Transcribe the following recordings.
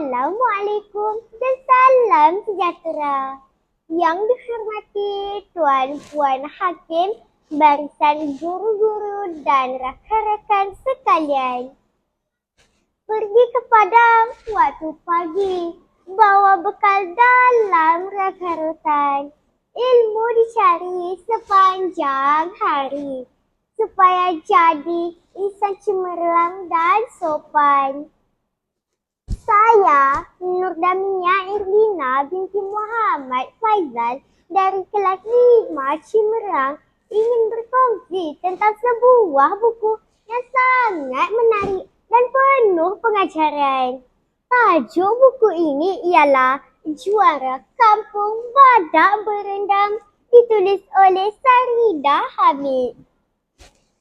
Assalamualaikum dan salam sejahtera. Yang dihormati Tuan-Puan Hakim, barisan guru-guru dan rakan-rakan sekalian. Pergi ke padang waktu pagi, bawa bekal dalam rangka rutan. Ilmu dicari sepanjang hari supaya jadi insan cemerlang dan sopan. Saya, Nur Damia Irlina binti Muhammad Faizal dari kelas 5 Cimerang ingin berkongsi tentang sebuah buku yang sangat menarik dan penuh pengajaran. Tajuk buku ini ialah Juara Kampung Badak Berendam ditulis oleh Sarida Hamid.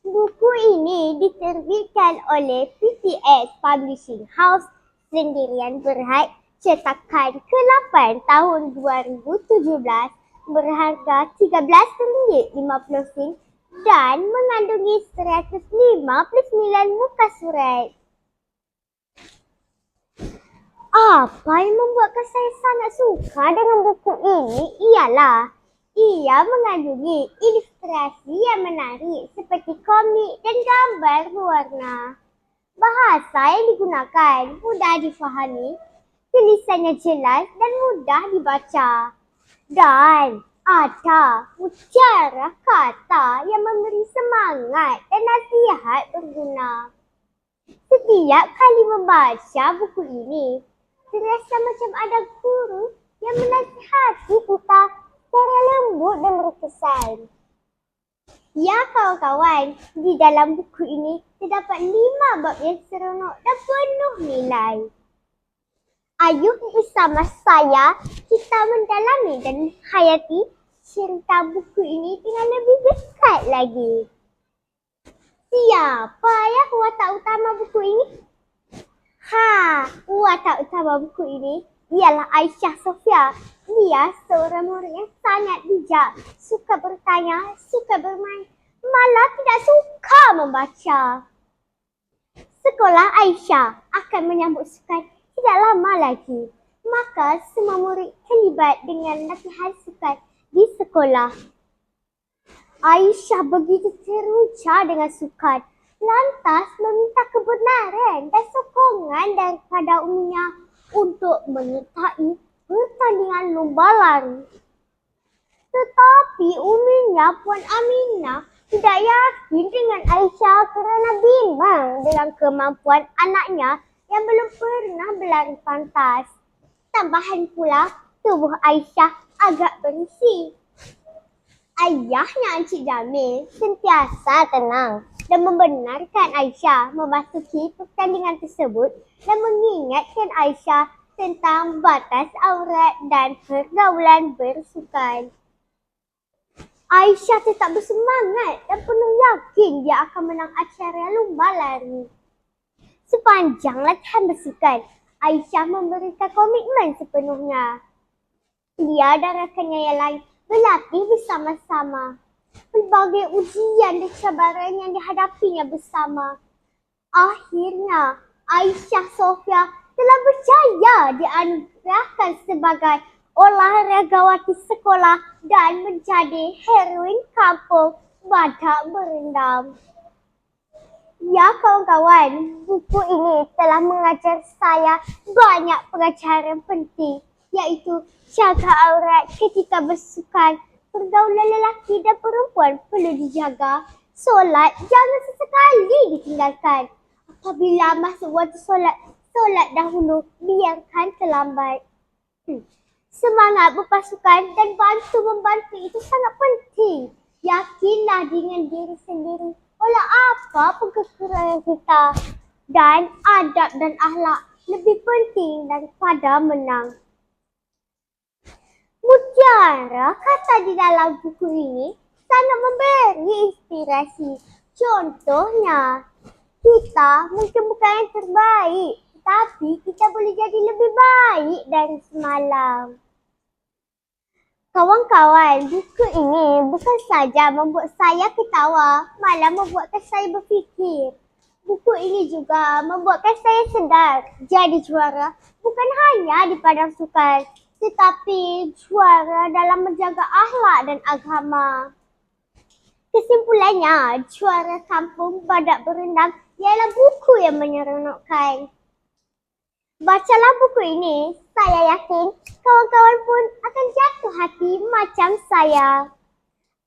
Buku ini diterbitkan oleh PTS Publishing House Sendirian Berhad cetakan ke-8 tahun 2017 berharga RM13.50 dan mengandungi 159 muka surat. Apa yang membuatkan saya sangat suka dengan buku ini ialah ia mengandungi ilustrasi yang menarik seperti komik dan gambar berwarna. Bahasa yang digunakan mudah difahami, tulisannya jelas dan mudah dibaca. Dan ada ucara kata yang memberi semangat dan nasihat berguna. Setiap kali membaca buku ini, terasa macam ada guru yang menasihati kita secara lembut dan berkesan. Ya kawan-kawan, di dalam buku ini terdapat lima bab yang seronok dan penuh nilai. Ayuh bersama saya, kita mendalami dan hayati cerita buku ini dengan lebih dekat lagi. Siapa ya watak utama buku ini? Ha, watak utama buku ini ialah Aisyah Sofia. Dia seorang murid yang sangat bijak, suka bertanya, suka bermain, malah tidak suka membaca. Sekolah Aisyah akan menyambut sukan tidak lama lagi. Maka semua murid terlibat dengan latihan sukan di sekolah. Aisyah begitu teruja dengan sukan lantas meminta kebenaran dan sokongan daripada uminya untuk menyertai pertandingan lomba lari. Tetapi uminya Puan Aminah tidak yakin dengan Aisyah kerana bimbang dengan kemampuan anaknya yang belum pernah berlari pantas. Tambahan pula, tubuh Aisyah agak berisi. Ayahnya Encik Jamil sentiasa tenang dan membenarkan Aisyah memasuki pertandingan tersebut dan mengingatkan Aisyah tentang batas aurat dan pergaulan bersukan. Aisyah tetap bersemangat dan penuh yakin dia akan menang acara lumba lari. Sepanjang latihan bersukan, Aisyah memberikan komitmen sepenuhnya. Dia dan rakannya yang lain berlatih bersama-sama pelbagai ujian dan cabaran yang dihadapinya bersama. Akhirnya, Aisyah Sofia telah berjaya dianugerahkan sebagai olahragawati sekolah dan menjadi heroin kampung badak berendam. Ya kawan-kawan, buku ini telah mengajar saya banyak pengajaran penting iaitu jaga aurat ketika bersukan pergaulan lelaki dan perempuan perlu dijaga. Solat jangan sesekali ditinggalkan. Apabila masuk waktu solat, solat dahulu biarkan terlambat. Hmm. Semangat berpasukan dan bantu membantu itu sangat penting. Yakinlah dengan diri sendiri walau apa pun kekurangan kita. Dan adab dan akhlak lebih penting daripada menang. Mutiara kata di dalam buku ini sangat memberi inspirasi. Contohnya, kita mungkin bukan yang terbaik tapi kita boleh jadi lebih baik dari semalam. Kawan-kawan, buku ini bukan saja membuat saya ketawa, malah membuatkan saya berfikir. Buku ini juga membuatkan saya sedar jadi juara bukan hanya di padang sukan tetapi juara dalam menjaga akhlak dan agama. Kesimpulannya, juara kampung badak berendam ialah buku yang menyeronokkan. Bacalah buku ini, saya yakin kawan-kawan pun akan jatuh hati macam saya.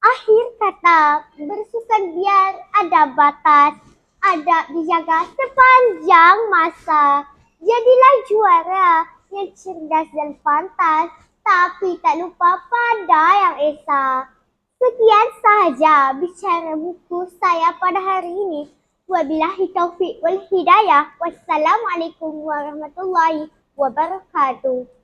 Akhir kata, bersukan biar ada batas, adab dijaga sepanjang masa. Jadilah juara yang cerdas dan pantas, tapi tak lupa pada yang esa. Sekian sahaja bicara buku saya pada hari ini. Wabillahi taufiq wal hidayah. Wassalamualaikum warahmatullahi wabarakatuh.